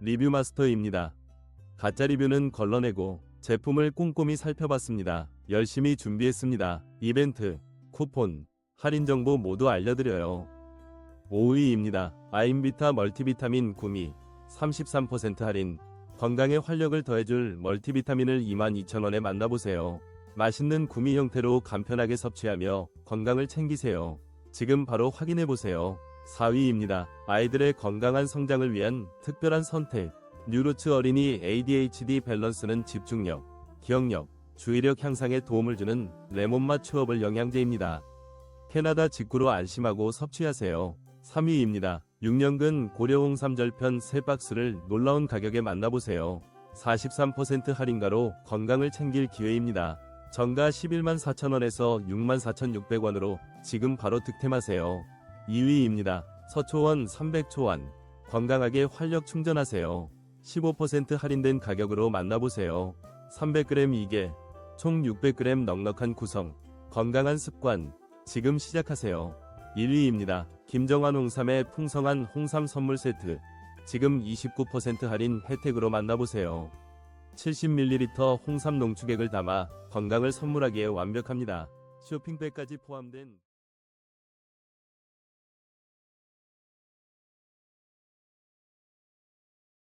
리뷰 마스터입니다. 가짜 리뷰는 걸러내고 제품을 꼼꼼히 살펴봤습니다. 열심히 준비했습니다. 이벤트, 쿠폰, 할인 정보 모두 알려드려요. 5위입니다. 아임비타 멀티비타민 구미 33% 할인 건강에 활력을 더해줄 멀티비타민을 22,000원에 만나보세요. 맛있는 구미 형태로 간편하게 섭취하며 건강을 챙기세요. 지금 바로 확인해보세요. 4위입니다. 아이들의 건강한 성장을 위한 특별한 선택. 뉴로츠 어린이 ADHD 밸런스는 집중력, 기억력, 주의력 향상에 도움을 주는 레몬맛 추어블 영양제입니다. 캐나다 직구로 안심하고 섭취하세요. 3위입니다. 6년근 고려홍삼절편 3박스를 놀라운 가격에 만나보세요. 43% 할인가로 건강을 챙길 기회입니다. 정가 11만 4천원에서 6만 4,600원으로 지금 바로 득템하세요. 2위입니다. 서초원 300초원. 건강하게 활력 충전하세요. 15% 할인된 가격으로 만나보세요. 300g 2개, 총 600g 넉넉한 구성, 건강한 습관, 지금 시작하세요. 1위입니다. 김정환 홍삼의 풍성한 홍삼 선물 세트, 지금 29% 할인 혜택으로 만나보세요. 70ml 홍삼 농축액을 담아 건강을 선물하기에 완벽합니다. 쇼핑백까지 포함된